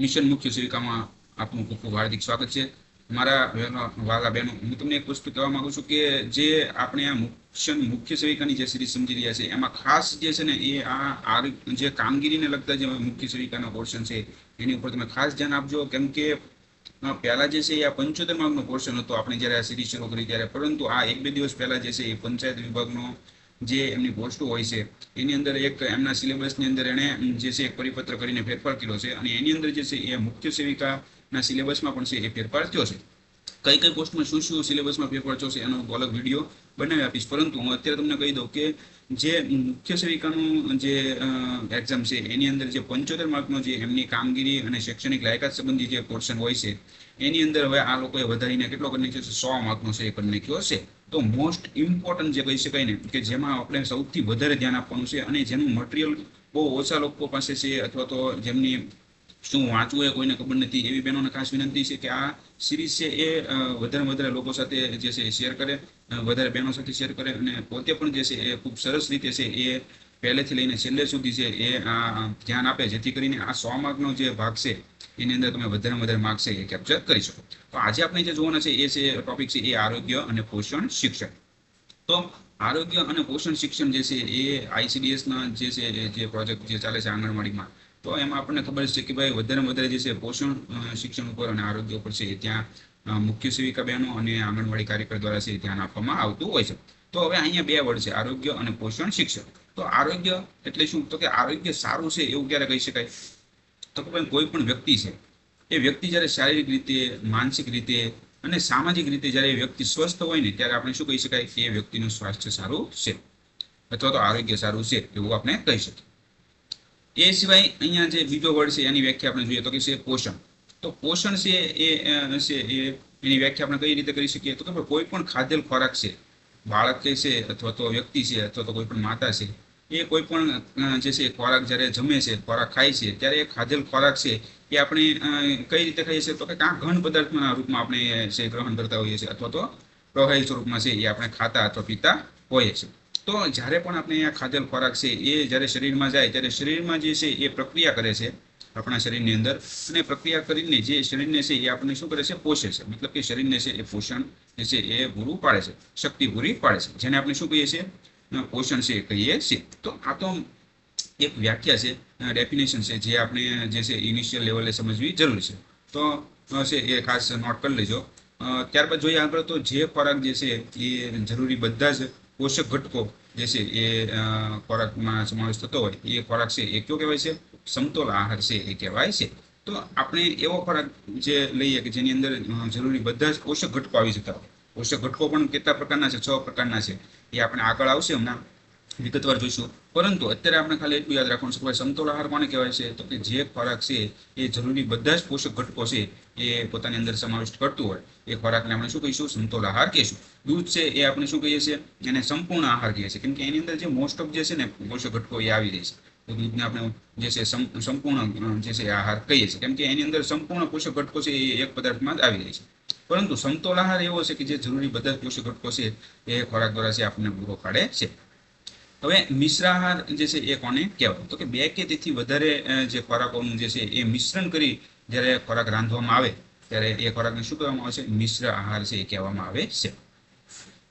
Mission મુખ્ય સેવિકામાં આપનું ખૂબ ખૂબ હાર્દિક સ્વાગત છે. મારા વાઘા બહેનો, હું તમને એક વસ્તુ કહેવા માંગુ છું કે જે આપણે આ મિશન મુખ્ય સેવિકાની જે સિરીઝ સમજી રહ્યા છે, એમાં ખાસ જે છે ને એ આ જે કામગીરીને લગતા જે મુખ્ય સેવિકાનો પોર્શન છે, એની ઉપર તમે ખાસ ધ્યાન આપજો. કેમ કે પહેલા જે છે એ આ પંચોતેર માર્ગનો પોર્શન હતો. આપણે જ્યારે આ સિરીઝ શરૂ કરી ત્યારે, પરંતુ આ એક બે દિવસ પહેલા જે છે એ પંચાયત વિભાગનો જે એમની પોસ્ટો હોય છે, એની અંદર એક એમના સિલેબસની અંદર એણે જે છે, એક પરિપત્ર કરીને ફેરફાર કર્યો છે અને એની અંદર જે છે, એ મુખ્ય સેવિકાના સિલેબસમાં પણ છે, એ ફેરફાર થયો છે. કઈ કઈ પોસ્ટમાં શું શું સિલેબસમાં ફેરફાર થયો છે, એનો અલગ વીડિયો બનાવી આપીશ. પરંતુ હું અત્યારે તમને કહી દઉં કે જે મુખ્ય સેવિકાનું જે એક્ઝામ છે, એની અંદર જે પંચોતેર માર્કનો જે એમની કામગીરી અને શૈક્ષણિક લાયકાત સંબંધી જે પોર્શન હોય છે, એની અંદર હવે આ લોકોએ વધારીને કેટલો કરી નાખ્યો છે? સો માર્કનો છે એ કરી નાખ્યો છે તો મોસ્ટ ઇમ્પોર્ટન્ટ જે કહી શકાય ને, કે જેમાં આપણે સૌથી વધારે ધ્યાન આપવાનું છે અને જેનું મટીરિયલ બહુ ઓછા લોકો પાસે છે અથવા તો જેમની શું વાંચવું એ કોઈને ખબર નથી, એવી બહેનોને ખાસ વિનંતી છે કે આ સિરીઝ છે એ વધારે વધારે લોકો સાથે જે છે શેર કરે. વધારે બહેનો સાથે શેર કરે અને પોતે પણ જે છે એ ખૂબ સરસ રીતે છે એ પહેલેથી લઈને છેલ્લે સુધી છે એ આ ધ્યાન આપે, જેથી કરીને આ સો માર્કનો જે ભાગ છે, એની અંદર તમે વધારે વધારે માર્ક છે એ કેપ્ચર કરી શકો. તો આજે આપણે જે જોવાના છે એ છે ટોપિક છે એ આરોગ્ય અને પોષણ શિક્ષણ. તો આરોગ્ય અને પોષણ શિક્ષણ જે છે એ આઈસીડીએસના જે છે જે પ્રોજેક્ટ જે ચાલે છે આંગણવાડીમાં, તો એમાં આપણને ખબર છે કે ભાઈ વધારે વધારે જે છે પોષણ શિક્ષણ ઉપર અને આરોગ્ય ઉપર છે ત્યાં મુખ્ય સેવિકા બહેનો અને આંગણવાડી કાર્યકર દ્વારા છે ધ્યાન આપવામાં આવતું હોય છે. તો હવે અહીંયા બે વર્ડ છે, આરોગ્ય અને પોષણ શિક્ષક તો આરોગ્ય એટલે શું? તો કે આરોગ્ય સારું છે એવું ક્યારે કહી શકાય? તો કે કોઈ પણ વ્યક્તિ છે, એ વ્યક્તિ જ્યારે શારીરિક રીતે, માનસિક રીતે અને સામાજિક રીતે જ્યારે એ વ્યક્તિ સ્વસ્થ હોય ને, ત્યારે આપણે શું કહી શકાય કે એ વ્યક્તિનું સ્વાસ્થ્ય સારું છે. અથવા તો આરોગ્ય સારું છે એવું આપણે કહી શકીએ. એ સિવાય અહીંયા જે બીજો વર્ડ છે, એની વ્યાખ્યા આપણે જોઈએ. તો કે છે પોષણ. તો પોષણ છે એ છે એ, એની વ્યાખ્યા આપણે કઈ રીતે કરી શકીએ? તો કે કોઈ પણ ખાધેલ ખોરાક છે, બાળક કે છે અથવા તો વ્યક્તિ છે અથવા તો કોઈ પણ માતા છે, એ કોઈ પણ જે છે ખોરાક જ્યારે જમે છે, ખોરાક ખાય છે, ત્યારે એ ખાધેલ ખોરાક છે એ આપણે કઈ રીતે ખાઈએ છીએ? તો કે કાં ઘન પદાર્થના રૂપમાં આપણે છે ગ્રહણ કરતા હોઈએ છીએ અથવા તો પ્રવાહી સ્વરૂપમાં છે એ આપણે ખાતા અથવા પીતા હોઈએ છીએ. તો જ્યારે પણ આપણે આ ખાધેલ ખોરાક છે એ જ્યારે શરીરમાં જાય, ત્યારે શરીરમાં જે છે એ પ્રક્રિયા કરે છે આપણા શરીરની અંદર અને પ્રક્રિયા કરીને જે શરીરને છે એ આપણને શું કરે છે? પોષે છે. મતલબ કે શરીરને છે એ પોષણ છે એ પૂરું પાડે છે. શક્તિ પૂરી પાડે છે. જેને આપણે શું કહીએ છીએ? પોષણ છે એ કહીએ છીએ. તો આ તો એક વ્યાખ્યા છે ડેફિનેશન છે જે આપણે જે છે ઇનિશિયલ લેવલે સમજવી જરૂરી છે. તો છે એ ખાસ નોટ કરી લેજો. ત્યારબાદ જોઈએ આગળ તો જે ખોરાક જે છે એ જરૂરી બધા જ પોષક ઘટકો જે છે એ ખોરાકમાં સમાવેશ થતો હોય, એ ખોરાક છે એ કયો કહેવાય છે? સમતોલ આહાર છે એ કહેવાય છે. તો આપણે એવો ખોરાક જે લઈએ કે જેની અંદર જરૂરી બધા જ પોષક ઘટકો આવી જતા હોય. પોષક ઘટકો પણ કેટલા પ્રકારના છે? છ પ્રકારના છે. એ આપણે આગળ આવશે હમણાં. વિગતવાર જોઈશું. પરંતુ અત્યારે આપણે ખાલી એટલું યાદ રાખવાનું છે કે સમતોલ આહાર કોને કહેવાય છે? તો કે જે ખોરાક છે એ જરૂરી બધા જ પોષક ઘટકો છે એ પોતાની અંદર સમાવિષ્ટ કરતું હોય. એ ખોરાકને આપણે શું કહીશું? સમતોલ આહાર કહીશું. દૂધ છે એ આપણે શું કહીએ છીએ? એને સંપૂર્ણ આહાર કહીએ છીએ. કેમ કે એની અંદર જે મોસ્ટ ઓફ જે છે ને પોષક ઘટકો એ આવી રહી છે. દૂધને આપણે જે છે સંપૂર્ણ જે છે આહાર કહીએ છીએ. કેમ કે એની અંદર સંપૂર્ણ પોષક ઘટકો છે એ એક પદાર્થમાં જ આવી જાય છે. પરંતુ સમતોલ આહાર એવો છે કે જે જરૂરી બધા પોષક ઘટકો છે એ ખોરાક દ્વારા છે આપણને પૂરો પાડે છે. હવે મિશ્ર આહાર જે છે એ કોને કહેવાય? તો કે બે કે તેથી વધારે જે ખોરાકોનું જે છે એ મિશ્રણ કરી જ્યારે ખોરાક રાંધવામાં આવે, ત્યારે એ ખોરાકને શું કહેવામાં આવે છે? મિશ્ર આહાર છે એ કહેવામાં આવે છે.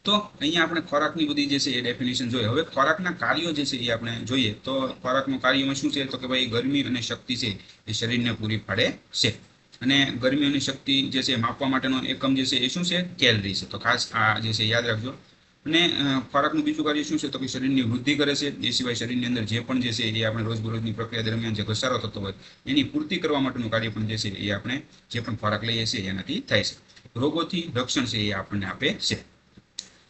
તો અહીંયા આપણે ખોરાકની બધી જે છે એ ડેફિનેશન જોઈએ. હવે ખોરાકના કાર્યો જે છે એ આપણે જોઈએ તો ખોરાકનું કાર્યમાં શું છે? તો કે ભાઈ ગરમી અને શક્તિ છે એ શરીરને પૂરી પાડે છે. અને ગરમી અને શક્તિ જે છે માપવા માટેનો એકમ જે છે એ શું છે? કેલરી છે. તો ખાસ આ જે છે યાદ રાખજો. અને ખોરાકનું બીજું કાર્ય શું છે? તો કે શરીરની વૃદ્ધિ કરે છે. એ સિવાય શરીરની અંદર જે પણ જે છે એ આપણે રોજબરોજની પ્રક્રિયા દરમિયાન જે ઘસારો થતો હોય એની પૂર્તિ કરવા માટેનું કાર્ય પણ જે છે એ આપણે જે પણ ખોરાક લઈએ છીએ એનાથી થાય છે. રોગોથી રક્ષણ છે એ આપણને આપે છે.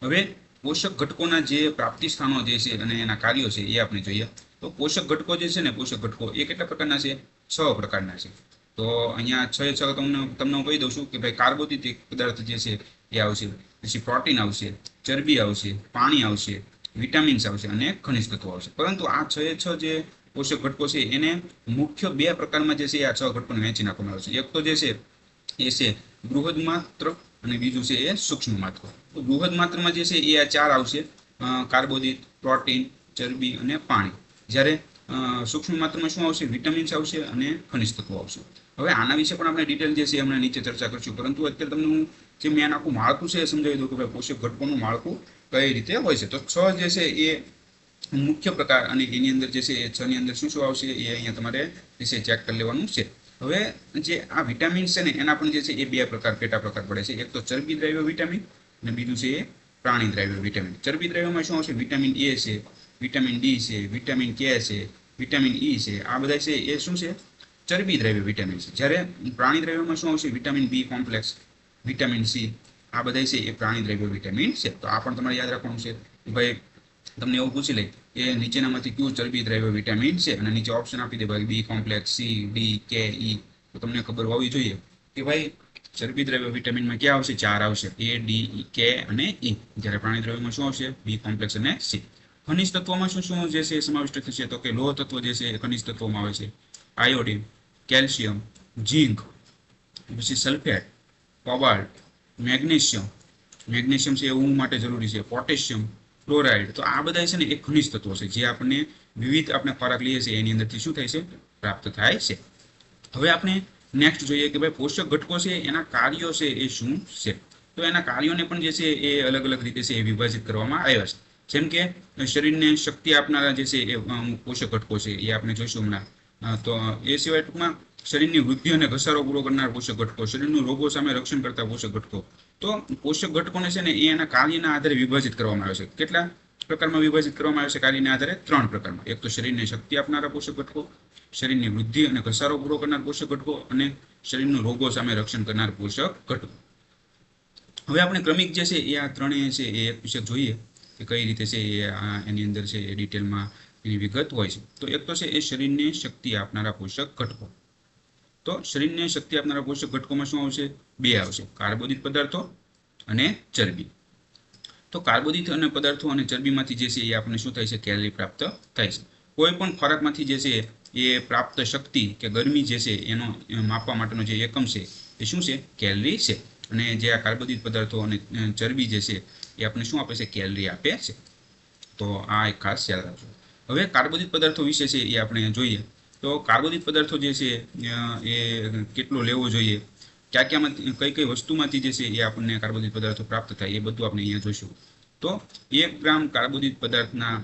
હવે પોષક ઘટકોના જે પ્રાપ્તિ સ્થાનો જે છે અને એના કાર્યો છે એ આપણે જોઈએ. તો પોષક ઘટકો જે છે ને, પોષક ઘટકો એ કેટલા પ્રકારના છે? છ પ્રકારના છે. તો અહીંયા છ છ તમને તમને હું કહી દઉં છું કે ભાઈ કાર્બોદિત પદાર્થ જે છે એ આવશે. પછી પ્રોટીન આવશે, ચરબી આવશે, પાણી આવશે, વિટામિન્સ આવશે અને ખનિજ તત્વો આવશે. પરંતુ આ છ છ જે પોષક ઘટકો છે એને મુખ્ય બે પ્રકારમાં જે છે આ છ ઘટકોને વહેંચી નાખવામાં આવે છે. એક તો જે છે એ છે બૃહદ માત્ર અને બીજું છે એ સૂક્ષ્મ માત્ર. તો બૃહદ માત્રામાં જે છે એ આ ચાર આવશે કાર્બોદિત, પ્રોટીન, ચરબી અને પાણી. જ્યારે સૂક્ષ્મ માત્રામાં શું આવશે? વિટામિન્સ આવશે અને ખનિજ તત્વો આવશે. હવે આના વિશે પણ આપણે ડિટેલ જે છે એમને નીચે ચર્ચા કરશું. પરંતુ અત્યારે તમને હું જે મેન આખું માળખું છે એ સમજાવી દઉં કે ભાઈ પોષક ઘટકોનું માળખું કઈ રીતે હોય છે. તો છ જે છે એ મુખ્ય પ્રકાર અને એની અંદર જે છે એ છ ની અંદર શું શું આવશે એ અહીંયા તમારે જે ચેક કરી લેવાનું છે. હવે જે આ વિટામિન છે ને, એના પણ જે છે એ બે પ્રકાર પેટા પ્રકાર પડે છે? એક તો ચરબી દ્રાવ્ય વિટામિન અને બીજું છે એ પ્રાણી દ્રાવ્ય વિટામિન ચરબી દ્રવ્યમાં શું આવશે વિટામિન એ છે વિટામિન ડી છે વિટામિન કે છે વિટામિન ઈ છે. આ બધા છે એ શું છે? ચરબી દ્રાવ્ય વિટામિન છે. જ્યારે પ્રાણી દ્રાવ્યમાં શું આવશે? Vitamin B complex vitamin C આ બધા છે એ પ્રાણી દ્રાવ્ય વિટામિન છે. તો આ પણ તમારે યાદ રાખવાનું છે. ભાઈ, તમને એવું પૂછી લે કે નીચેનામાંથી કયું ચરબી દ્રવ્ય વિટામિન છે, અને નીચે ઓપ્શન આપી દે ભાઈ બી કોમ્પ્લેક્સ સી ડી કે ઈ તો તમને ખબર હોવી જોઈએ કે ભાઈ ચરબી દ્રવ્ય વિટામિનમાં ક્યાં આવશે? ચાર આવશે. એ ડી કે અને ઈ જ્યારે પ્રાણી દ્રવ્યમાં શું આવશે? બી કોમ્પ્લેક્સ અને સી ખનિજ તત્વોમાં શું શું જે છે એ સમાવિષ્ટ થશે? તો કે લોહ તત્વ જે છે એ ખનિજ તત્વોમાં આવે છે. આયોડિન કેલ્શિયમ ઝીંક પછી સલ્ફેટ કોબાલ્ટ મેગ્નેશિયમ મેગ્નેશિયમ છે એ ઊંઘ માટે જરૂરી છે. પોટેશિયમ ક્લોરાઇડ તો આ બધા છે ને એ ખનિજ તત્વો છે. જે આપણને વિવિધ આપણે ખોરાક લઈએ છીએ એની અંદરથી શું થાય છે? પ્રાપ્ત થાય છે. હવે આપણે નેક્સ્ટ જોઈએ કે ભાઈ પોષક ઘટકો છે, એના કાર્યો છે એ શું છે? તો એના કાર્યોને પણ જે છે એ અલગ અલગ રીતે છે એ વિભાજિત કરવામાં આવ્યા છે. જેમ કે શરીરને શક્તિ આપનારા જે છે એ પોષક ઘટકો છે એ આપણે જોઈશું હમણાં. તો એ સિવાય ટૂંકમાં શરીરની વૃદ્ધિ અને ઘસારો પૂરો કરનાર પોષક ઘટકો, શરીરનું રોગો સામે રક્ષણ કરતા પોષક ઘટકો. તો પોષક ઘટકોને છે ને એ એના કાર્યના આધારે વિભાજિત કરવામાં આવે છે. કેટલા પ્રકારમાં વિભાજિત કરવામાં આવે છે કાર્યના આધારે? ત્રણ પ્રકારમાં. એક તો શરીરને શક્તિ આપનારા પોષક ઘટકો, શરીરની વૃદ્ધિ અને ઘસારો પૂરો કરનાર પોષક ઘટકો અને શરીરનું રોગો સામે રક્ષણ કરનાર પોષક ઘટકો. હવે આપણે ક્રમિક જે છે એ આ ત્રણેય છે એ એક વિશે જોઈએ કે કઈ રીતે છે એ એની અંદર છે એ ડિટેલમાં એની વિગત હોય છે. તો એક તો છે એ શરીરને શક્તિ આપનારા પોષક ઘટકો. તો શરીરને શક્તિ આપનારા પોષક ઘટકોમાં શું આવશે? બે આવશે. કાર્બોદિત પદાર્થો અને ચરબી. તો કાર્બોદિત અને પદાર્થો અને ચરબીમાંથી જે છે એ આપણને શું થાય છે? કેલરી પ્રાપ્ત થાય છે. કોઈ પણ ખોરાકમાંથી જે છે એ પ્રાપ્ત શક્તિ કે ગરમી જે છે એનો માપવા માટેનો જે એકમ છે એ શું છે? કેલરી છે. અને જે આ કાર્બોદિત પદાર્થો અને ચરબી જે છે એ આપણને શું આપે છે? કેલરી આપે છે. તો આ એક ખાસ યાદ રાખજો. હવે કાર્બોદિત પદાર્થો વિશે છે એ આપણે જોઈએ. તો કાર્બોદિત પદાર્થો જે છે એ કેટલો લેવો જોઈએ? ક્યાં ક્યાંમાંથી કઈ કઈ વસ્તુમાંથી જે છે, એ આપણને કાર્બોદિત પદાર્થો પ્રાપ્ત થાય, એ બધું આપણે અહીંયા જોઈશું તો એક ગ્રામ કાર્બોદિત પદાર્થના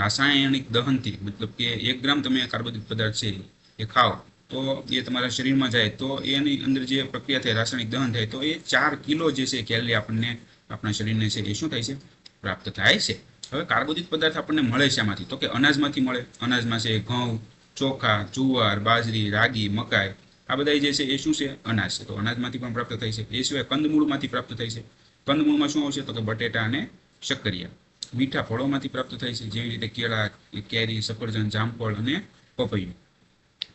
રાસાયણિક દહનથી, મતલબ કે એક ગ્રામ તમે કાર્બોદિત પદાર્થ છે, એ ખાઓ, તો એ તમારા શરીરમાં જાય, તો એની અંદર જે પ્રક્રિયા થાય, રાસાયણિક દહન થાય, તો એ ચાર કિલો જે છે, કેલરી આપણને આપણા શરીરને છે, એ શું થાય છે, પ્રાપ્ત થાય છે. હવે કાર્બોદિત પદાર્થ આપણને મળે છે આમાંથી તો કે અનાજમાંથી મળે. અનાજમાં છે ઘઉં ચોખા, જુવાર, બાજરી, રાગી, મકાઈ, આ બધા જે છે એ શું છે? અનાજ છે. તો અનાજમાંથી પણ પ્રાપ્ત થાય છે. એ સિવાય કંદમૂળમાંથી પ્રાપ્ત થાય છે. કંદમૂળમાં શું આવશે? તો કે બટેટા અને શક્કરિયા. મીઠા ફળોમાંથી પ્રાપ્ત થાય છે. જેવી રીતે કેળા કેરી, સફરજન, જામફળ અને પપૈયું.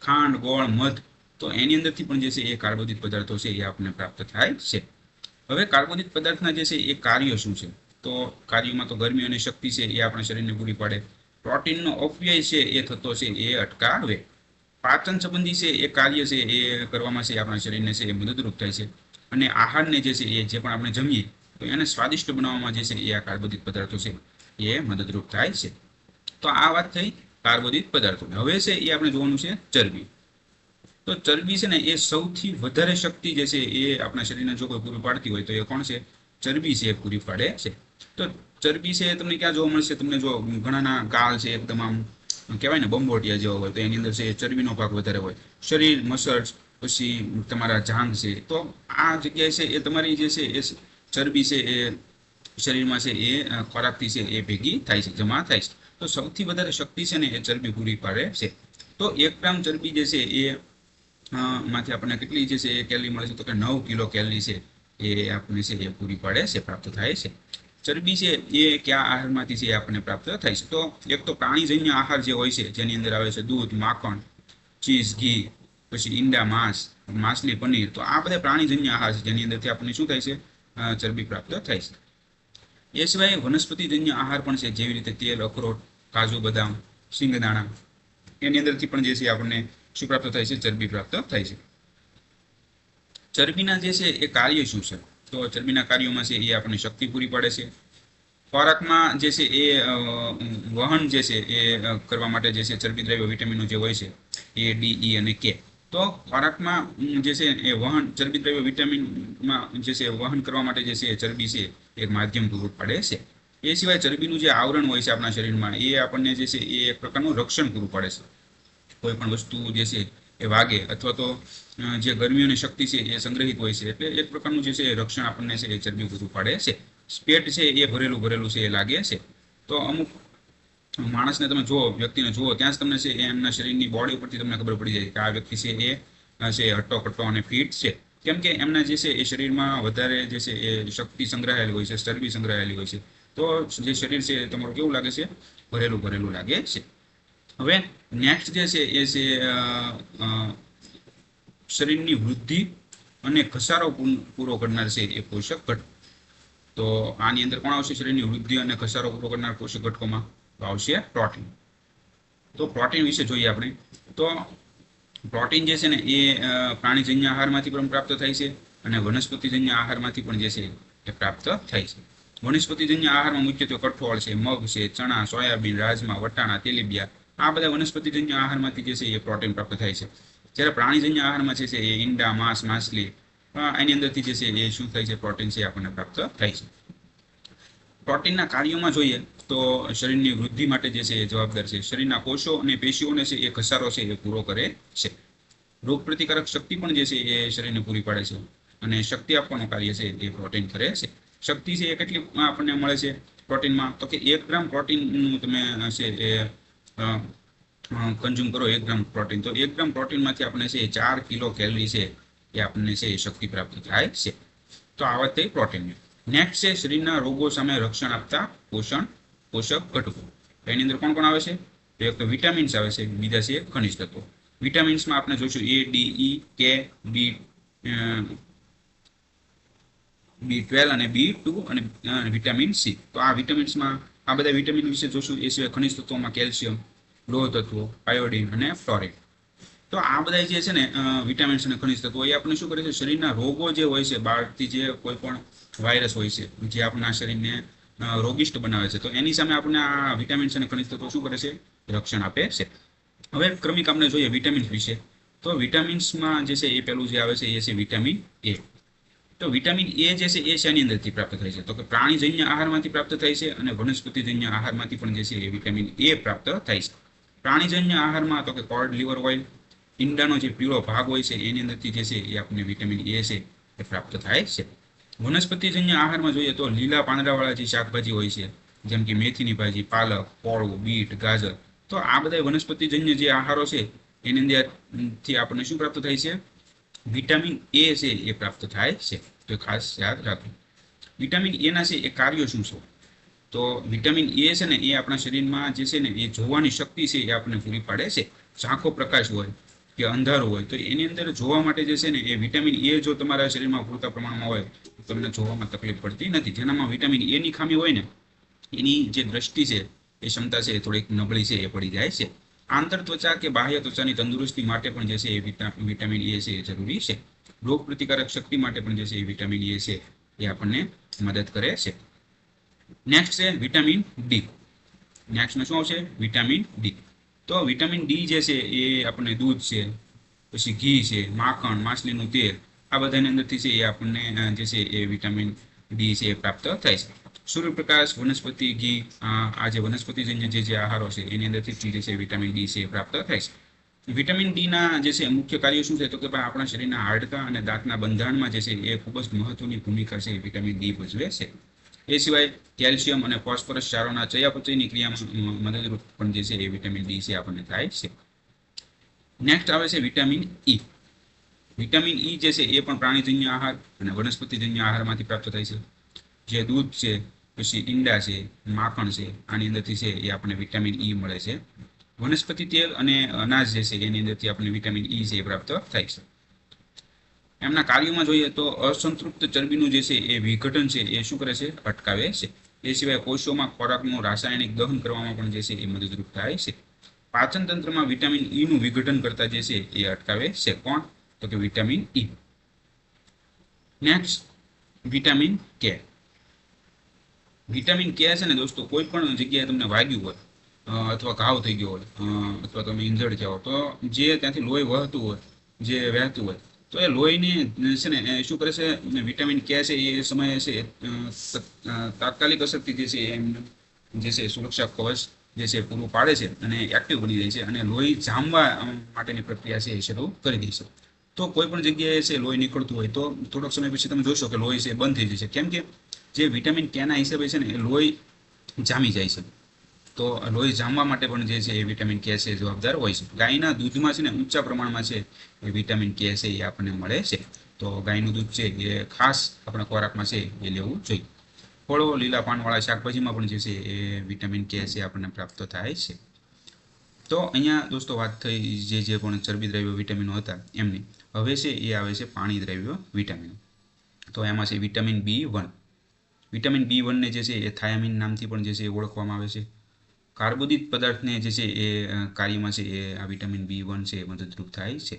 ખાંડ, ગોળ, મધ. તો એની અંદરથી પણ જે છે એ કાર્બોદિત પદાર્થો છે એ આપણને પ્રાપ્ત થાય છે. હવે કાર્બોદિત પદાર્થના જે છે એ કાર્યો શું છે? તો કાર્યોમાં તો ગરમી અને શક્તિ છે એ આપણા શરીરને પૂરી પાડે. પ્રોટીનનો અપવ્યય છે એ થતો છે એ અટકાવે પાચન સંબંધી છે એ કાર્ય છે એ કરવામાં છે આપણા શરીરને છે એ મદદરૂપ થાય છે અને આહારને જે છે એ જે પણ આપણે જમીએ તો એને સ્વાદિષ્ટ બનાવવામાં જે છે એ આ કાર્બોદિત પદાર્થો છે એ મદદરૂપ થાય છે તો આ વાત થઈ કાર્બોદિત પદાર્થો હવે છે એ આપણે જોવાનું છે ચરબી તો ચરબી છે ને એ સૌથી વધારે શક્તિ જે છે એ આપણા શરીરને જો કોઈ પૂરી પાડતી હોય તો એ કોણ છે ચરબી છે એ પૂરી પાડે છે તો ચરબી છે તમને ક્યાં જોવા મળશે? તમને જો ઘણાના કાળ છે, એકદમ આમ કહેવાય ને બંબોટિયા જેવા હોય, તો એની અંદર છે ચરબીનો ભાગ વધારે હોય. શરીર, મસલ્સ, પછી તમારા જાંગ છે. તો આ જગ્યાએ છે એ તમારી જે છે એ ચરબી છે એ શરીરમાં છે એ ખોરાકથી છે એ ભેગી થાય છે, જમા થાય છે. તો સૌથી વધારે શક્તિ છે ને એ ચરબી પૂરી પાડે છે. તો એક ગ્રામ ચરબી જે છે એ માંથી આપણને કેટલી જે છે એ કેલરી મળે છે? તો કે નવ કિલો કેલરી છે એ આપણને છે એ પૂરી પાડે છે, પ્રાપ્ત થાય છે. ચરબી છે એ કયા આહારમાંથી છે આપણને પ્રાપ્ત થાય છે. તો એક તો પ્રાણીજન્ય આહાર જે હોય છે, જેની અંદર આવે છે દૂધ, માખણ, ચીઝ, ઘી, પછી ઈંડા, માંસ, માછલી, પનીર, તો આ બધા પ્રાણીજન્ય આહાર છે, જેની અંદરથી આપણને શું થાય છે? ચરબી પ્રાપ્ત થાય છે. એ સિવાય વનસ્પતિજન્ય આહાર પણ છે, જેવી રીતે તેલ, અખરોટ, કાજુ, બદામ શિંગદાણા એની અંદરથી પણ જે છે આપણને શું પ્રાપ્ત થાય છે? ચરબી પ્રાપ્ત થાય છે. ચરબીના જે છે એ કાર્ય શું છે? તો ચરબીના કાર્યોમાં છે એ આપણને શક્તિ પૂરી પાડે છે. ખોરાકમાં જે છે એ વહન જે છે એ કરવા માટે જે છે ચરબી દ્રવ્ય, વિટામિનો જે હોય છે એ ડી ઈ અને કે તો ખોરાકમાં જે છે એ વહન, ચરબી દ્રવ્ય, વિટામિનમાં જે છે વહન કરવા માટે જે છે એ ચરબી છે એક માધ્યમ પૂરું પાડે છે. એ સિવાય ચરબીનું જે આવરણ હોય છે આપણા શરીરમાં એ આપણને જે છે એ એક પ્રકારનું રક્ષણ પૂરું પાડે છે. કોઈ પણ વસ્તુ જે છે એ વાગે અથવા તો જે ગરમી અને શક્તિ છે એ સંગ્રહિત હોય છે એટલે એક પ્રકારનું જે છે રક્ષણ આપણને છે એ ચરબી પૂરું પાડે છે પેટ છે એ ભરેલું ભરેલું છે એ લાગે છે તો અમુક માણસને તમે જુઓ વ્યક્તિને જુઓ ત્યાં જ તમને છે એમના શરીરની બોડી ઉપરથી તમને ખબર પડી જાય કે આ વ્યક્તિ છે એ છે હટ્ટો કટ્ટો અને ફિટ છે કેમ કે એમના જે છે એ શરીરમાં વધારે જે છે એ શક્તિ સંગ્રહાયેલી હોય છે ચરબી સંગ્રહાયેલી હોય છે તો જે શરીર છે તમારું કેવું લાગે છે ભરેલું ભરેલું લાગે છે હવે નેક્સ્ટ જે છે એ છે શરીરની વૃદ્ધિ અને ઘસારો પૂરો કરનાર છે એ પોષક ઘટક. તો આની અંદર કોણ આવશે? શરીરની વૃદ્ધિ અને ઘસારો પૂરો કરનાર પોષક ઘટકોમાં તો આવશે પ્રોટીન તો પ્રોટીન વિશે જોઈએ આપણે. તો પ્રોટીન જે છે ને એ પ્રાણીજન્ય આહારમાંથી પણ પ્રાપ્ત થાય છે અને વનસ્પતિજન્ય આહારમાંથી પણ જે છે એ પ્રાપ્ત થાય છે. વનસ્પતિજન્ય આહારમાં મુખ્યત્વે કઠોળ છે, મગ છે, ચણા, સોયાબીન, રાજમા, વટાણા, તેલીબિયા આ બધા વનસ્પતિજન્ય આહારમાંથી જે છે એ પ્રોટીન પ્રાપ્ત થાય છે જ્યારે પ્રાણીજન્ય આહારમાં છે છે એ ઈંડા માંસ માછલી એની અંદરથી જે છે એ શું થાય છે પ્રોટીન છે આપણને પ્રાપ્ત થાય છે પ્રોટીનના કાર્યોમાં જોઈએ તો શરીરની વૃદ્ધિ માટે જે છે એ જવાબદાર છે શરીરના કોષો અને પેશીઓને છે એ ઘસારો છે એ પૂરો કરે છે રોગ પ્રતિકારક શક્તિ પણ જે છે એ શરીરને પૂરી પાડે છે અને શક્તિ આપવાનું કાર્ય છે એ પ્રોટીન કરે છે શક્તિ છે એ કેટલી આપણને મળે છે પ્રોટીનમાં તો કે એક ગ્રામ પ્રોટીનનું તમે છે એ કન્ઝ્યુમ કરો એક ગ્રામ પ્રોટીન તો એક ગ્રામ પ્રોટીનમાંથી આપણે છે ચાર કિલો કેલરી છે એ આપણને છે શક્તિ પ્રાપ્ત થાય છે. તો આ વાત થઈ પ્રોટીનની નેક્સ્ટ છે શરીરના રોગો સામે રક્ષણ આપતા પોષણ, પોષક ઘટકો. એની અંદર કોણ કોણ આવે છે? તો એક તો વિટામિન્સ આવે છે, બીજા છે ખનિજ તત્વો. વિટામિન્સમાં આપણે જોઈશું એ ડી ઈ કે બી બી ટ્વેલ્વ અને બી ટુ અને વિટામિન સી તો આ વિટામિન્સમાં આ બધા વિટામિન વિશે જોશું, એ સિવાય ખનિજ તત્વોમાં કેલ્શિયમ, લોહ તત્વો, આયોડિન અને ફ્લોરિન તો આ બધા જે છે ને વિટામિન્સ અને ખનિજ તત્વો, એ આપણે શું કરે છે? શરીરના રોગો જે હોય છે, બહારથી જે કોઈ પણ વાયરસ હોય છે, જે આપણા શરીરને રોગિષ્ટ બનાવે છે, તો એની સામે આપણને આ વિટામિન્સ અને ખનિજ તત્વો શું કરે છે? રક્ષણ આપે છે. હવે ક્રમિક આપણે જોઈએ વિટામિન્સ વિશે. તો વિટામિન્સમાં જે છે, એ પેલું જે આવે છે, એ છે વિટામિન એ. તો વિટામિન એ જે છે એ શેની અંદરથી પ્રાપ્ત થાય છે? તો કે પ્રાણીજન્ય આહારમાંથી પ્રાપ્ત થાય છે અને વનસ્પતિજન્ય આહારમાંથી પણ જે છે એ વિટામિન એ પ્રાપ્ત થાય છે. પ્રાણીજન્ય આહારમાં તો કે કોર્ડ, લીવર ઓઇલ, ઈંડાનો જે પીળો ભાગ હોય છે એની અંદરથી જે છે એ આપણને વિટામિન એ છે એ પ્રાપ્ત થાય છે. વનસ્પતિજન્ય આહારમાં જોઈએ તો લીલા પાંદડાવાળા જે શાકભાજી હોય છે, જેમ કે મેથીની ભાજી, પાલક કોળું બીટ, ગાજર, તો આ બધા વનસ્પતિજન્ય જે આહારો છે, એની અંદરથી આપણને શું પ્રાપ્ત થાય છે? વિટામિન એ છે એ પ્રાપ્ત થાય છે. તો ખાસ યાદ રાખવું વિટામિન એના છે એ કાર્યો શું છે? તો વિટામિન એ છે ને એ આપણા શરીરમાં જે છે ને એ જોવાની શક્તિ છે એ આપણને પૂરી પાડે છે. ઝાંખો પ્રકાશ હોય કે અંધારું હોય, તો એની અંદર જોવા માટે જે છે ને એ વિટામિન એ જો તમારા શરીરમાં પૂરતા પ્રમાણમાં હોય, તો તમને જોવામાં તકલીફ પડતી નથી. જેનામાં વિટામિન એની ખામી હોય ને, એની જે દ્રષ્ટિ છે, એ ક્ષમતા છે એ થોડીક નબળી છે, એ પડી જાય છે. આંતર ત્વચા કે બાહ્ય ત્વચાની તંદુરસ્તી માટે પણ જે છે એ વિટામિન એ છે એ જરૂરી છે. રોગ પ્રતિકારક શક્તિ માટે પણ જે છે એ વિટામિન એ છે એ આપણને મદદ કરે છે. નેક્સ્ટ છે વિટામિન ડી નેક્સ્ટમાં શું આવશે? વિટામિન ડી તો વિટામિન ડી જે છે એ આપણને દૂધ છે, પછી ઘી છે, માખણ, માછલીનું તેલ, આ બધાની અંદરથી છે એ આપણને, જે છે એ વિટામિન ડી છે એ પ્રાપ્ત થાય છે. સૂર્યપ્રકાશ વનસ્પતિ ઘી આ જે વનસ્પતિજન્ય જે જે આહારો છે, એની અંદરથી જે છે, વિટામિન ડી છે પ્રાપ્ત થાય છે. વિટામિન ડીના જે છે, મુખ્ય કાર્યો શું છે? તો કે ભાઈ આપણા શરીરના હાડકા અને દાંતના બંધારણમાં જે છે, એ ખૂબ જ મહત્વની ભૂમિકા છે વિટામિન ડી ભજવે છે. એ સિવાય કેલ્શિયમ અને ફોસ્ફરસ ક્ષારોના ચયાપચયની ક્રિયામાં મદદરૂપ પણ જે છે, એ વિટામિન ડી છે આપણને થાય છે. નેક્સ્ટ આવે છે વિટામિન ઈ. વિટામિન ઈ જે છે, એ પણ પ્રાણીજન્ય આહાર અને વનસ્પતિજન્ય આહારમાંથી પ્રાપ્ત થાય છે. જે દૂધ છે પછી ઈંડા છે, માખણ છે, આની અંદરથી છે એ આપણને વિટામિન ઈ મળે છે. વનસ્પતિ તેલ અને અનાજ જે છે એની અંદરથી આપણને વિટામિન ઈ છે એ પ્રાપ્ત થાય છે. એમના કાર્યોમાં જોઈએ તો અસંતૃપ્ત ચરબીનું જે છે એ વિઘટન છે એ શું કરે છે? અટકાવે છે. એ સિવાય કોષોમાં ખોરાકનું રાસાયણિક દહન કરવામાં પણ જે છે એ મદદરૂપ થાય છે. પાચન તંત્રમાં વિટામિન ઈ નું વિઘટન કરતા જે છે એ અટકાવે છે. કોણ? તો કે vitamin E next vitamin K vitamin K છે ને દોસ્તો, કોઈ પણ જગ્યાએ તમને વાગ્યું હોય અથવા ઘાવ થઈ ગયો હોય અથવા તમે ઇન્જર્ડ થયા તો જે ત્યાંથી લોહી વહેતું હોય, જે વહેતું હોય, તો એ લોહીને છે ને શું કરે છે વિટામિન કે છે એ સમયે છે તાત્કાલિક અસરથી જે છે એમ, જે છે સુરક્ષા કવચ જે છે પૂરું પાડે છે અને એક્ટિવ બની જાય છે અને લોહી જામવા માટેની પ્રક્રિયા છે એ શરૂ કરી દે છે. તો કોઈ પણ જગ્યાએ છે લોહી નીકળતું હોય, તો થોડોક સમય પછી તમે જોશો કે લોહી છે બંધ થઈ જશે કેમ કે જે વિટામિન કેના હિસાબે છે ને એ લોહી જામી જાય છે. તો લોહી જામવા માટે પણ જે છે એ વિટામિન કે છે જવાબદાર હોય છે. ગાયના દૂધમાં છે ને ઊંચા પ્રમાણમાં છે એ વિટામિન કે છે એ આપણને મળે છે. તો ગાયનું દૂધ છે એ ખાસ આપણા ખોરાકમાં છે એ લેવું જોઈએ. ફળો, લીલા પાનવાળા શાકભાજીમાં પણ જે છે એ વિટામિન કે છે આપણને પ્રાપ્ત થાય છે. તો અહીંયા દોસ્તો વાત થઈ જે જે પણ ચરબી દ્રવ્યો વિટામિનો હતા એમની. હવે છે એ આવે છે પાણી દ્રવ્યો વિટામિનો તો એમાં છે vitamin B one vitamin B વનને જે છે એ થાયામિન નામથી પણ જે છે એ ઓળખવામાં આવે છે. કાર્બોદિત પદાર્થને જે છે એ કાર્યમાં છે એ આ વિટામિન બી વન છે એ મદદરૂપ થાય છે.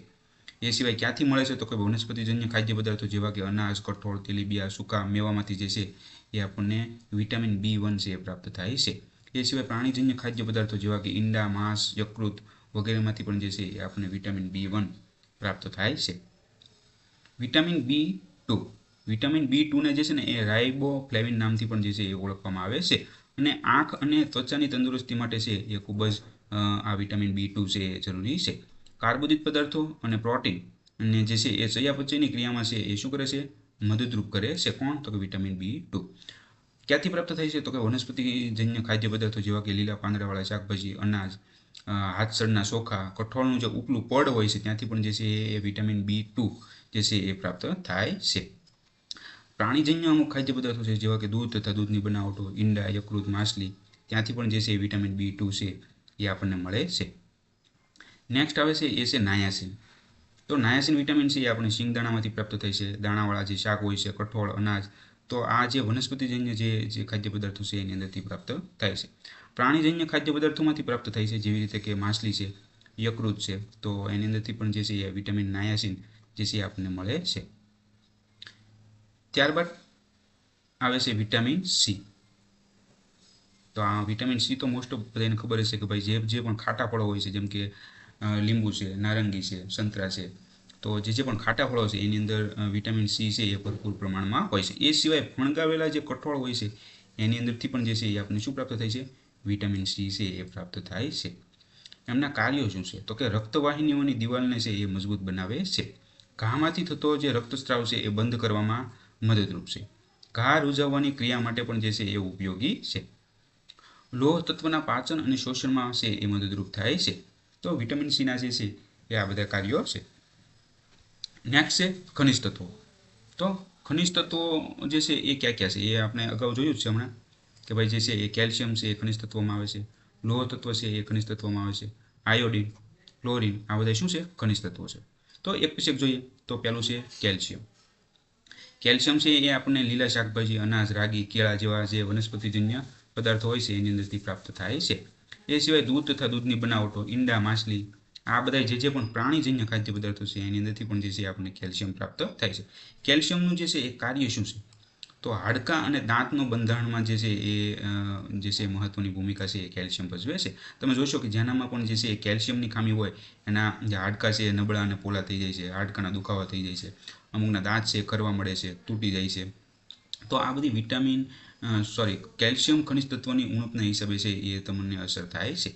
એ સિવાય ક્યાંથી મળે છે તો કે વનસ્પતિજન્ય ખાદ્ય પદાર્થો જેવા કે અનાજ, કઠોળ, તેલીબિયા, સૂકા મેવામાંથી જે છે એ આપણને વિટામિન બી વન છે એ પ્રાપ્ત થાય છે. એ સિવાય પ્રાણીજન્ય ખાદ્ય પદાર્થો જેવા કે ઈંડા, માંસ, યકૃત વગેરેમાંથી પણ જે છે એ આપણને વિટામિન બી વન પ્રાપ્ત થાય છે. Vitamin B two vitamin B ટુને જે છે ને એ રાઇબોફ્લેવિન નામથી પણ જે છે એ ઓળખવામાં આવે છે. અને આંખ અને ત્વચાની તંદુરસ્તી માટે છે એ ખૂબ જ આ વિટામિન બી ટુ છે એ જરૂરી છે. કાર્બોદિત પદાર્થો અને પ્રોટીન અને જે છે એ ચયાપચયની ક્રિયામાં છે એ શું કરે છે? મદદરૂપ કરે છે. કોણ? તો કે વિટામિન બી ટુ. ક્યાંથી પ્રાપ્ત થાય છે? તો કે વનસ્પતિજન્ય ખાદ્ય પદાર્થો જેવા કે લીલા પાંદડાવાળા શાકભાજી, અનાજ હાથસળના ચોખા કઠોળનું જે ઉપલું પડ હોય છે, ત્યાંથી પણ જે છે એ વિટામિન બી ટુ જે છે એ પ્રાપ્ત થાય છે. પ્રાણીજન્ય અમુક ખાદ્ય પદાર્થો છે, જેવા કે દૂધ તથા દૂધની બનાવટો, ઈંડા, યકૃત, માછલી, ત્યાંથી પણ જે છે એ વિટામિન બી ટુ છે એ આપણને મળે છે. નેક્સ્ટ આવે છે, એ છે નાયાસિન. તો નાયાસિન વિટામિન છે એ આપણે શિંગદાણામાંથી પ્રાપ્ત થાય છે. દાણાવાળા જે શાક હોય છે, કઠોળ, અનાજ, તો આ જે વનસ્પતિજન્ય જે જે ખાદ્ય પદાર્થો છે એની અંદરથી પ્રાપ્ત થાય છે. પ્રાણીજન્ય ખાદ્ય પદાર્થોમાંથી પ્રાપ્ત થાય છે જેવી રીતે કે માછલી છે, યકૃત છે, તો એની અંદરથી પણ જે છે એ વિટામિન નાયાસિન જે છે આપણને મળે છે. ત્યારબાદ આવે છે વિટામિન સી તો આ વિટામિન સી તો મોસ્ટ ઓફ બધાને ખબર હશે કે ભાઈ જે જે પણ ખાટા ફળો હોય છે, જેમ કે લીંબુ છે, નારંગી છે, સંતરા છે, તો જે જે પણ ખાટા ફળો છે, એની અંદર વિટામિન સી છે એ ભરપૂર પ્રમાણમાં હોય છે. એ સિવાય ફણગાવેલા જે કઠોળ હોય છે, એની અંદરથી પણ જે છે એ આપણને શું પ્રાપ્ત થાય છે? વિટામિન સી છે એ પ્રાપ્ત થાય છે. એમના કાર્યો શું છે? તો કે રક્તવાહિનીઓની દિવાલને છે એ મજબૂત બનાવે છે. ઘામાંથી થતો જે રક્તસ્રાવ છે એ બંધ કરવામાં મદદરૂપ છે. ઘા રૂઝાવવાની ક્રિયા માટે પણ જે છે એ ઉપયોગી છે. લોહ તત્વના પાચન અને શોષણમાં છે એ મદદરૂપ થાય છે. તો વિટામિન સીના જે છે એ આ બધા કાર્યો છે. નેક્સ્ટ છે ખનિજ તત્વો. તો ખનિજ તત્વો જે છે એ ક્યાં ક્યાં છે? એ આપણે અગાઉ જોયું જ છે હમણાં કે ભાઈ જે છે એ કેલ્શિયમ છે એ ખનિજ તત્વોમાં આવે છે. લોહ તત્વ છે એ ખનિજ તત્વોમાં આવે છે. આયોડિન, ક્લોરિન આ બધા શું છે? ખનિજ તત્વો છે. તો એક પછી એક જોઈએ. તો પહેલું છે કેલ્શિયમ. કેલ્શિયમ છે એ આપણને લીલા શાકભાજી, અનાજ, રાગી, કેળા જેવા જે વનસ્પતિજન્ય પદાર્થો હોય છે, એની અંદરથી પ્રાપ્ત થાય છે. એ સિવાય દૂધ તથા દૂધની બનાવટો, ઈંડા, માછલી, આ બધા જે જે પણ પ્રાણીજન્ય ખાદ્ય પદાર્થો છે, એની અંદરથી પણ જે છે આપણને કેલ્શિયમ પ્રાપ્ત થાય છે. કેલ્શિયમનું જે છે એ કાર્ય શું છે? તો હાડકાં અને દાંતનું બંધારણમાં જે છે એ જે છે મહત્વની ભૂમિકા છે એ કેલ્શિયમ ભજવે છે. તમે જોશો કે જેનામાં પણ જે છે એ કેલ્શિયમની ખામી હોય, એના જે હાડકાં છે એ નબળા અને પોલા થઈ જાય છે, હાડકાના દુખાવા થઈ જાય છે. અમુકના દાંત છે એ ખરવા મળે છે, તૂટી જાય છે. તો આ બધી વિટામિન સોરી કેલ્શિયમ ખનિજ તત્વની ઉણપના હિસાબે છે એ તમને અસર થાય છે.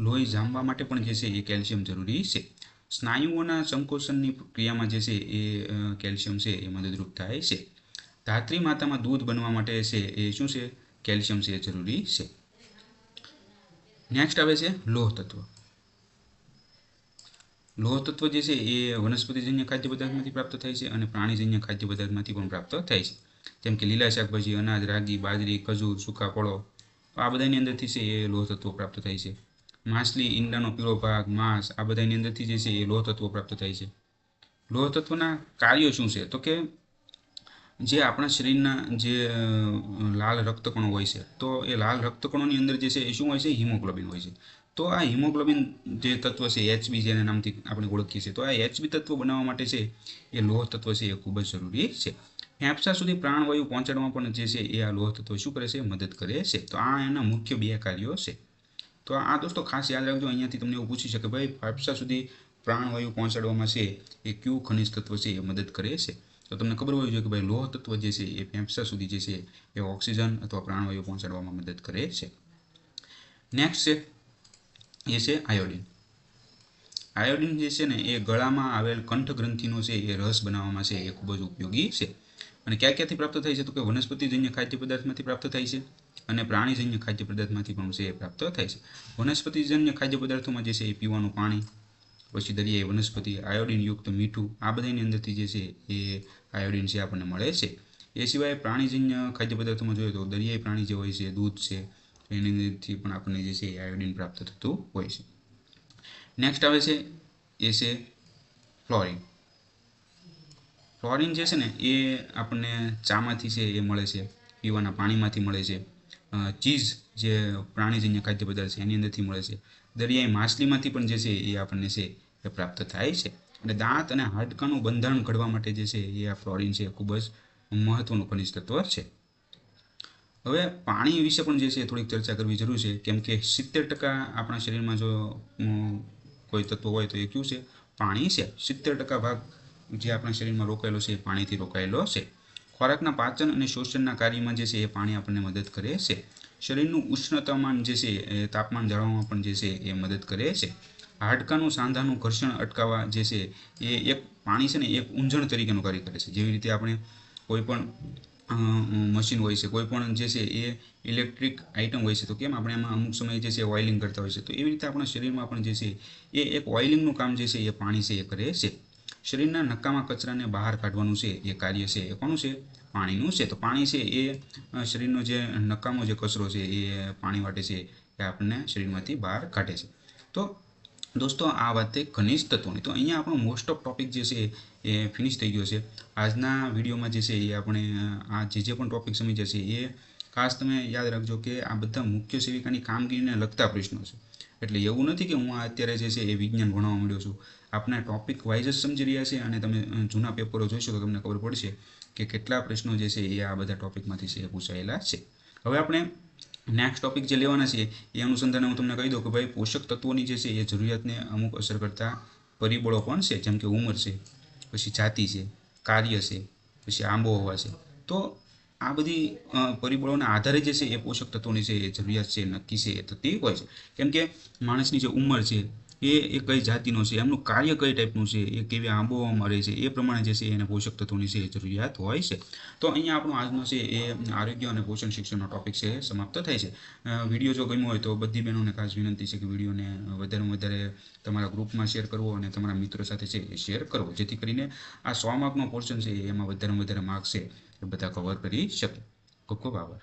લોહી જામવા માટે પણ જે છે એ કેલ્શિયમ જરૂરી છે. સ્નાયુઓના સંકોચનની ક્રિયામાં જે છે એ કેલ્શિયમ છે એ મદદરૂપ થાય છે. ધાત્રી માતામાં દૂધ બનવા માટે છે એ શું છે? કેલ્શિયમ છે એ જરૂરી છે. નેક્સ્ટ આવે છે લોહ તત્વ લોહ તત્વ જે છે એ વનસ્પતિજન્ય ખાદ્ય પદાર્થમાંથી પ્રાપ્ત થાય છે અને પ્રાણીજન્ય ખાદ્ય પદાર્થમાંથી પણ પ્રાપ્ત થાય છે. જેમ કે લીલા શાકભાજી, અનાજ, રાગી, બાજરી, ખજૂર, સૂકા ફળો, આ બધાની અંદરથી છે એ લોહ તત્વો પ્રાપ્ત થાય છે. માછલી, ઈંડાનો પીળો ભાગ, માંસ, આ બધાની અંદરથી જે છે એ લોહ તત્વો પ્રાપ્ત થાય છે. લોહ તત્વના કાર્યો શું છે? તો કે જે આપણા શરીરના જે લાલ રક્તકણો હોય છે, તો એ લાલ રક્તકણોની અંદર જે છે એ શું હોય છે? હિમોગ્લોબિન હોય છે. તો આ હિમોગ્લોબિન જે તત્વ છે એચબી જેના નામથી આપણે ઓળખીએ છીએ. તો આ એચબી તત્વ બનાવવા માટે છે, એ લોહ તત્વ છે, એ ખૂબ જ જરૂરી છે. ફેફસા સુધી પ્રાણવાયુ પહોંચાડવામાં પણ જે છે, એ આ લોહ તત્વ શું કરે છે, મદદ કરે છે. તો આ એના મુખ્ય બે કાર્યો છે. તો આ દોસ્તો ખાસ યાદ રાખજો, અહીંયાથી તમને એવું પૂછી શકે, ભાઈ, ફેફસા સુધી પ્રાણવાયુ પહોંચાડવામાં છે, એ કયું ખનિજ તત્વ છે, એ મદદ કરે છે? તો તમને ખબર હોવી જોઈએ કે, ભાઈ, લોહ તત્વ જે છે, એ ફેફસા સુધી જે છે, એ ઓક્સિજન અથવા પ્રાણવાયુ પહોંચાડવામાં મદદ કરે છે. નેક્સ્ટ છે એ છે આયોડિન. આયોડિન જે છે ને, એ ગળામાં આવેલ કંઠગ્રંથિનો છે, એ રસ બનાવવામાં છે, એ ખૂબ જ ઉપયોગી છે. અને ક્યાં ક્યાંથી પ્રાપ્ત થાય છે તો કે વનસ્પતિજન્ય ખાદ્ય પદાર્થમાંથી પ્રાપ્ત થાય છે અને પ્રાણીજન્ય ખાદ્ય પદાર્થમાંથી પણ છે એ પ્રાપ્ત થાય છે. વનસ્પતિજન્ય ખાદ્ય પદાર્થોમાં જે છે એ પીવાનું પાણી, પછી દરિયાઈ વનસ્પતિ આયોડિનયુક્ત મીઠું, આ બધાની અંદરથી જે છે એ આયોડિન છે આપણને મળે છે. એ સિવાય પ્રાણીજન્ય ખાદ્ય પદાર્થોમાં જોઈએ તો દરિયાઈ પ્રાણી જે હોય છે, દૂધ છે એની અંદરથી પણ આપણને જે છે એ આયોડિન પ્રાપ્ત થતું હોય છે. નેક્સ્ટ આવે છે, એ છે ફ્લોરિન ફ્લોરિન જે છે ને, એ આપણને ચામાંથી છે એ મળે છે. પીવાના પાણીમાંથી મળે છે. ચીઝ જે પ્રાણીજન્ય ખાદ્ય પદાર્થ છે, એની અંદરથી મળે છે. દરિયાઈ માછલીમાંથી પણ જે છે એ આપણને છે એ પ્રાપ્ત થાય છે. અને દાંત અને હાડકાનું બંધારણ ઘડવા માટે જે છે એ આ ફ્લોરિન છે ખૂબ જ મહત્વનું ખનિજ તત્વ છે. હવે પાણી વિશે પણ જે છે થોડીક ચર્ચા કરવી જરૂર છે. કેમ કે સિત્તેર ટકા આપણા શરીરમાં જો કોઈ તત્વ હોય તો એ કયું છે? પાણી છે. સિત્તેર ટકા ભાગ જે આપણા શરીરમાં રોકાયેલો છે એ પાણીથી રોકાયેલો છે. ખોરાકના પાચન અને શોષણના કાર્યમાં જે છે એ પાણી આપણને મદદ કરે છે. શરીરનું ઉષ્ણતામાન જે છે એ તાપમાન જાળવવામાં પણ જે છે એ મદદ કરે છે. હાડકાનું સાંધાનું ઘર્ષણ અટકાવવા જે છે એ એક પાણી છે ને એક ઊંઝણ તરીકેનું કાર્ય કરે છે. જેવી રીતે આપણે કોઈ પણ મશીન હોય છે. કોઈ પણ જે છે એ ઇલેક્ટ્રિક આઇટમ હોય છે. તો કેમ આપણે એમાં અમુક સમયે જે છે ઓઇલિંગ કરતા હોય છે? તો એવી રીતે આપણા શરીરમાં પણ જે છે એ એક ઓઇલિંગનું કામ જે છે એ પાણી છે એ કરે છે. શરીરના નકામા કચરાને બહાર કાઢવાનું છે. એ કાર્ય છે એ કોનું છે? પાણીનું છે. તો પાણી છે એ શરીરનો જે નકામો જે કચરો છે એ પાણી વાટે છે એ આપણને શરીરમાંથી બહાર કાઢે છે. તો દોસ્તો, આ વાત થઈ ખનિજ તત્વોની. તો અહીંયા આપણો મોસ્ટ ઓફ ટોપિક જે છે એ ફિનિશ થઈ ગયો છે. આજના વિડીયોમાં જે છે એ આપણે, આ જે જે પણ ટોપિક સમજ્યા છે એ ખાસ તમે યાદ રાખજો કે આ બધા મુખ્ય સેવિકાની કામગીરીને લગતા પ્રશ્નો છે. એટલે એવું નથી કે હું આ અત્યારે જે છે એ વિજ્ઞાન ભણવા માંડ્યો છું. આપણે ટોપિક વાઇઝ જ સમજી રહ્યા છે અને તમે જૂના પેપરો જોઈશો તો તમને ખબર પડશે કે કેટલા પ્રશ્નો જે છે એ આ બધા ટોપિકમાંથી છે એ પૂછાયેલા છે. હવે આપણે નેક્સ્ટ ટોપિક જે લેવાના છે, એ અનુસંધાને હું તમને કહી દઉં કે ભાઈ, પોષક તત્વોની જે છે, એ જરૂરિયાતને અમુક અસર કરતા પરિબળો પણ છે? જેમ કે ઉંમર છે, પછી જાતિ છે, કાર્ય છે, પછી આંબોહવા છે. તો આ બધી પરિબળોના આધારે જે છે, એ પોષક તત્વોની છે, એ જરૂરિયાત છે નક્કી છે, એ થતી હોય છે. કેમ કે માણસની જે ઉંમર છે એ એ કઈ જાતિનો છે, એમનું કાર્ય કઈ ટાઈપનું છે, એ કેવી આંબોવામાં રહે છે, એ પ્રમાણે જે છે એને પોષક તત્વોની છે જરૂરિયાત હોય છે. તો અહીંયા આપણો આજનો છે એ આરોગ્ય અને પોષણ શિક્ષણનો ટોપિક છે સમાપ્ત થાય છે. વીડિયો જો ગમ્યો હોય તો બધી બહેનોને ખાસ વિનંતી છે કે વિડીયોને વધારેમાં વધારે તમારા ગ્રુપમાં શેર કરવો અને તમારા મિત્રો સાથે છે એ શેર કરવો, જેથી કરીને આ સો માર્કનો પોર્શન છે એમાં વધારેમાં વધારે માર્ક્સ છે એ બધા કવર કરી શકે. ખૂબ ખૂબ આભાર.